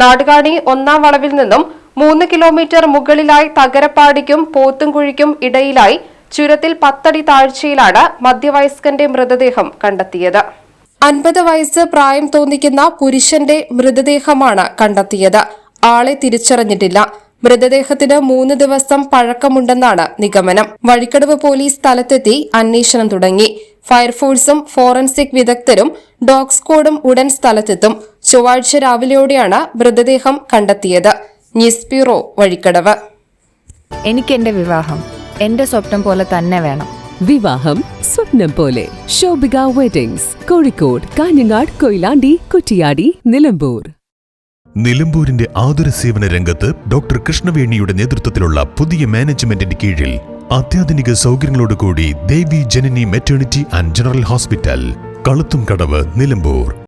നാടുകാണി ഒന്നാം വളവിൽ നിന്നും മൂന്ന് കിലോമീറ്റർ മുകളിലായി തകരപ്പാടിക്കും പോത്തുംകുഴിക്കും ഇടയിലായി ചുരത്തിൽ പത്തടി താഴ്ചയിലാണ് മധ്യവയസ്കന്റെ മൃതദേഹം കണ്ടെത്തിയത്. അൻപത് വയസ്സ് പ്രായം തോന്നിക്കുന്ന പുരുഷന്റെ മൃതദേഹമാണ് കണ്ടെത്തിയത്. ആളെ തിരിച്ചറിഞ്ഞിട്ടില്ല. മൃതദേഹത്തിന് മൂന്ന് ദിവസം പഴക്കമുണ്ടെന്നാണ് നിഗമനം. വഴിക്കടവ് പോലീസ് സ്ഥലത്തെത്തി അന്വേഷണം തുടങ്ങി. ഫയർഫോഴ്സും ഫോറൻസിക് വിദഗ്ധരും ഡോഗ് സ്ക്വാഡും ഉടൻ സ്ഥലത്തെത്തും. ചൊവ്വാഴ്ച രാവിലെയോടെയാണ് മൃതദേഹം കണ്ടെത്തിയത്. News bureau Vazhikkadavu. എനിക്ക് എന്റെ വിവാഹം. എന്റെ സ്വപ്നം പോലെ തന്നെ വേണം. വിവാഹം സ്വപ്നം പോലെ. ശോഭിക വെഡിങ്സ് കോഴിക്കോട് കാഞ്ഞങ്ങാട് കൊയിലാണ്ടി കുറ്റിയാടി നിലമ്പൂർ. നിലമ്പൂരിന്റെ ആതുര സേവന രംഗത്ത് ഡോക്ടർ കൃഷ്ണവേണിയുടെ നേതൃത്വത്തിലുള്ള പുതിയ മാനേജ്മെന്റിന്റെ കീഴിൽ അത്യാധുനിക സൗകര്യങ്ങളോടുകൂടി Devi Janani maternity and general hospital കളുത്തും Kadavu Nilambur.